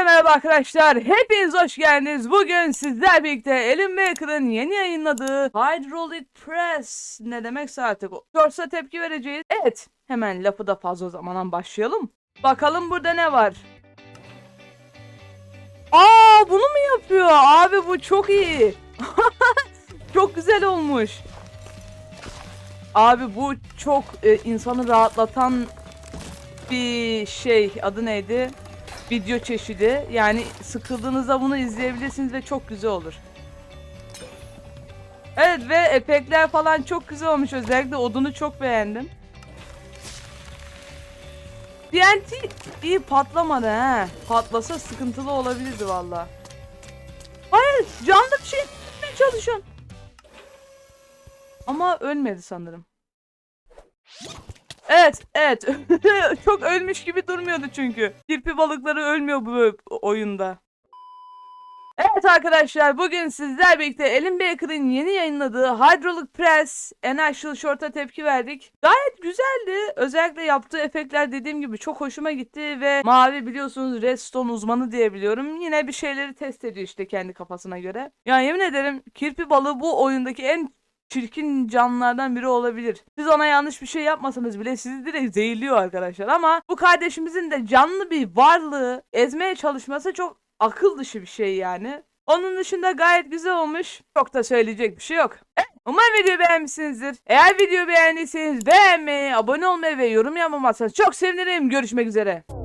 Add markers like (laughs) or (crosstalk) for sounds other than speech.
Hepinize merhaba arkadaşlar. Hepiniz hoş geldiniz. Bugün sizler birlikte Elin Baker'ın yeni yayınladığı Hydraulic Press ne demekse artık. Shorts'a tepki vereceğiz. Evet hemen lafı da fazla zamandan başlayalım. Bakalım burada ne var? Aa bunu mu yapıyor? Abi bu çok iyi. (laughs) çok güzel olmuş. Abi bu çok e, insanı rahatlatan bir şey. Adı neydi? Video çeşidi. Yani sıkıldığınızda bunu izleyebilirsiniz ve çok güzel olur. Evet ve efektler falan çok güzel olmuş. Özellikle odunu çok beğendim. TNT iyi patlamadı he. Patlasa sıkıntılı olabilirdi valla. Hayır canlı bir şey çalışıyorum. Ama ölmedi sanırım. Evet, evet. (laughs) Çok ölmüş gibi durmuyordu çünkü. Kirpi balıkları ölmüyor bu oyunda. Evet arkadaşlar bugün sizler birlikte Elin Baker'ın yeni yayınladığı Hydraulic Press Natural Short'a tepki verdik. Gayet güzeldi. Özellikle yaptığı efektler dediğim gibi çok hoşuma gitti ve Mavi biliyorsunuz Redstone uzmanı diye biliyorum. Yine bir şeyleri test ediyor işte kendi kafasına göre. Ya yemin ederim kirpi balığı bu oyundaki en çirkin canlılardan biri olabilir. Siz ona yanlış bir şey yapmasanız bile sizi direkt zehirliyor arkadaşlar ama bu kardeşimizin de canlı bir varlığı ezmeye çalışması çok akıl dışı bir şey yani. Onun dışında gayet güzel olmuş. Çok da söyleyecek bir şey yok. Evet, umarım videoyu beğenmişsinizdir. Eğer videoyu beğendiyseniz beğenmeyi, abone olmayı ve yorum yapmamazsanız çok sevinirim. Görüşmek üzere.